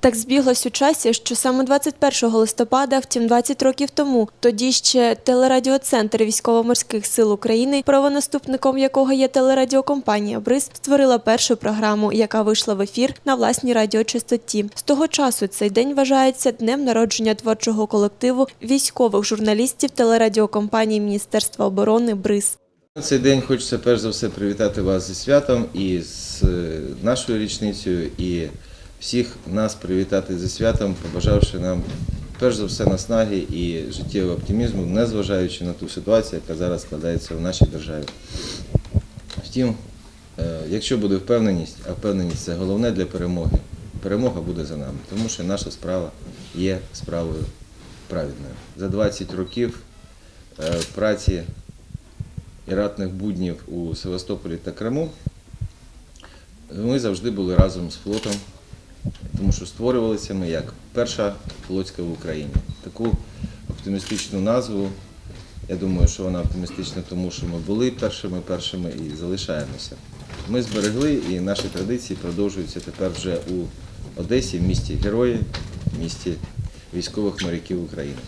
Так збіглось у часі, що саме 21 листопада, втім 20 років тому, тоді ще телерадіоцентр військово-морських сил України, правонаступником якого є телерадіокомпанія Бриз, створила першу програму, яка вийшла в ефір на власній радіочастоті. З того часу цей день вважається днем народження творчого колективу військових журналістів телерадіокомпанії Міністерства оборони Бриз. На цей день хочеться перш за все привітати вас зі святом і з е, нашою річницею, і всіх нас привітати зі святом, побажавши нам перш за все наснаги і життєвого оптимізму, незважаючи на ту ситуацію, яка зараз складається в нашій державі. Втім, е, якщо буде впевненість, а впевненість це головне для перемоги, перемога буде за нами, тому що наша справа є справою праведною. За 20 років е, праці і ратних буднів у Севастополі та Криму, ми завжди були разом з флотом, тому що створювалися ми як перша Луцька в Україні. Таку оптимістичну назву. Я думаю, що вона оптимістична, тому що ми були першими першими і залишаємося. Ми зберегли і наші традиції продовжуються тепер вже у Одесі, в місті Герої, в місті військових моряків України.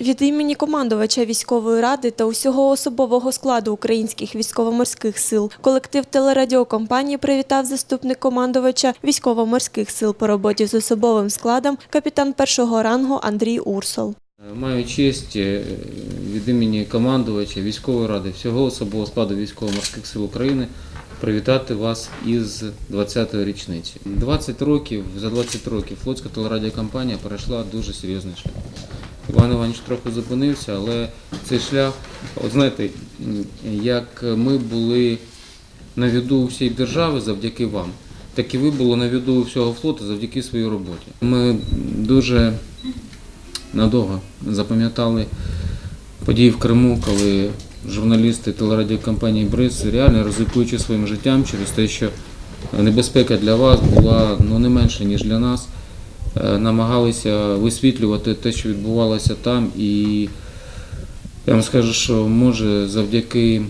Від імені командувача військової ради та усього особового складу українських військово-морських сил колектив телерадіокомпанії привітав заступник командувача військово-морських сил по роботі з особовим складом капітан першого рангу Андрій Урсол. Маю честь е, від імені командувача військової ради всього особового складу військово-морських сил України привітати вас із 20-ї річниці. 20 років, за 20 років флотська телерадіокомпанія перейшла дуже серйозний шлях. Іван Іванович трохи зупинився, але цей шлях, от знаєте, як ми були на віду всієї держави завдяки вам, так і ви були на віду всього флоту завдяки своїй роботі. Ми дуже надовго запам'ятали події в Криму, коли журналісти телерадіокомпанії Бриз, реально ризикуючи своїм життям через те, що небезпека для вас була ну, не менша, ніж для нас, намагалися висвітлювати те, що відбувалося там. І я вам скажу, що може завдяки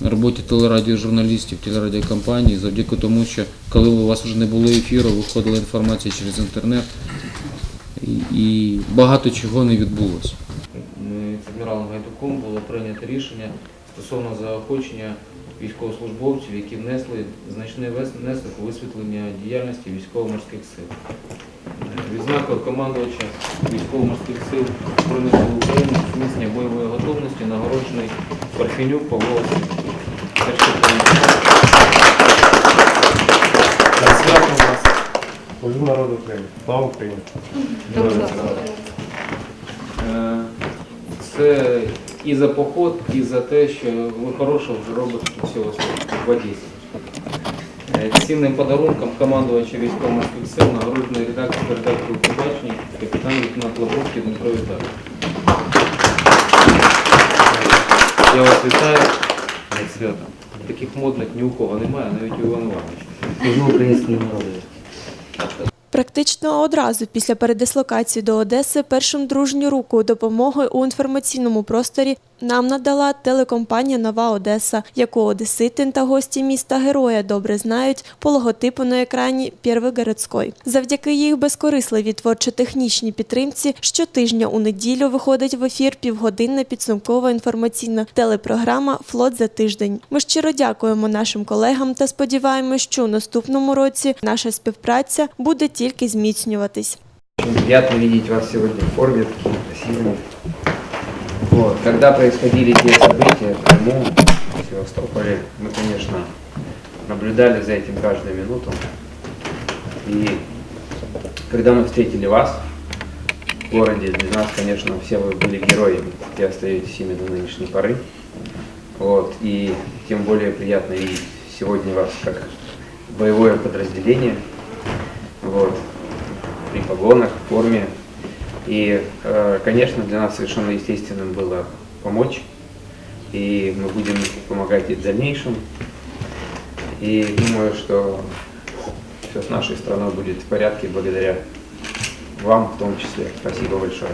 роботі телерадіожурналістів, телерадіокомпанії, завдяки тому, що коли у вас вже не було ефіру, виходила інформація через інтернет, і- багато чого не відбулося. З Адміралом Гайдуком було прийнято рішення стосовно заохочення військовослужбовців, які внесли значний внесок у висвітлення діяльності військово-морських сил. Відзнакою командувача військово-морських сил Збройних сил України зміцнення бойової готовності нагороджений Парфенюк Павло Васильович. Свято у. Служу народу України. Слава Україні. Е, Це і за поход, і за те, що ви хорошого вже робите всього в Одесі. Е, Цінним подарунком командувача військово-морських сил нагороджений редактор редактору побачення капітан лейтенант Лавровський Дмитро Віталій. Я вас вітаю. Як свято. Таких модних ні у кого немає, навіть у Івана Івановича. Українському народу. Практично одразу після передислокації до Одеси першим дружню руку допомоги у інформаційному просторі нам надала телекомпанія Нова Одеса, яку одеситин та гості міста героя добре знають по логотипу на екрані Первий городський. Завдяки їх безкорисливій творчо-технічній підтримці щотижня у неділю виходить в ефір півгодинна підсумкова інформаційна телепрограма Флот за тиждень. Ми щиро дякуємо нашим колегам та сподіваємось, що у наступному році наша співпраця буде тільки зміцнюватись. Приятно видеть вас сегодня в форме, такими красивыми. Вот. Когда происходили те события в Крыму, в Севастополе, мы, конечно, наблюдали за этим каждую минуту. И когда мы встретили вас в городе, для нас, конечно, все вы были героями и остаетесь ими до нынешней поры. Вот. И тем более приятно видеть сегодня вас как боевое подразделение. Вот при погонах, в форме. И, э, конечно, для нас совершенно естественным было помочь. И мы будем помогать и в дальнейшем. И думаю, что все с нашей страной будет в порядке благодаря вам в том числе. Спасибо большое.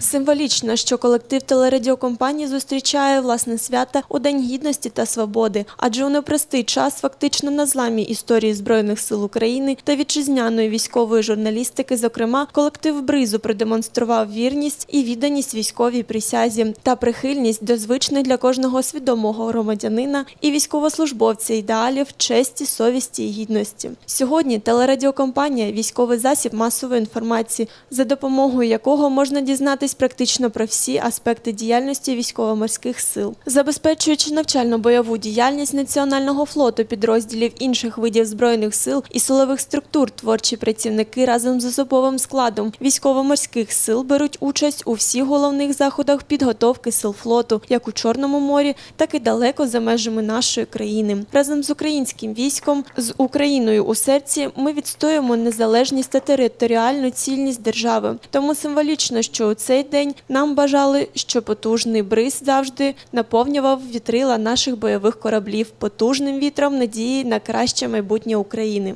Символічно, що колектив телерадіокомпанії зустрічає власне свята у День гідності та свободи, адже у непростий час фактично на зламі історії збройних сил України та вітчизняної військової журналістики. Зокрема, колектив Бризу продемонстрував вірність і відданість військовій присязі та прихильність до звичних для кожного свідомого громадянина і військовослужбовця ідеалів честі, совісті і гідності. Сьогодні телерадіокомпанія військовий засіб масової інформації, за допомогою якого можна дізнатись практично про всі аспекти діяльності військово-морських сил, забезпечуючи навчально-бойову діяльність національного флоту підрозділів інших видів збройних сил і силових структур. Творчі працівники разом з особовим складом військово-морських сил беруть участь у всіх головних заходах підготовки сил флоту, як у Чорному морі, так і далеко за межами нашої країни. Разом з українським військом, з Україною у серці, ми відстоюємо незалежність та територіальну цільність держави. Тому символічно, що у цей день нам бажали, що потужний бриз завжди наповнював вітрила наших бойових кораблів потужним вітром надії на краще майбутнє України.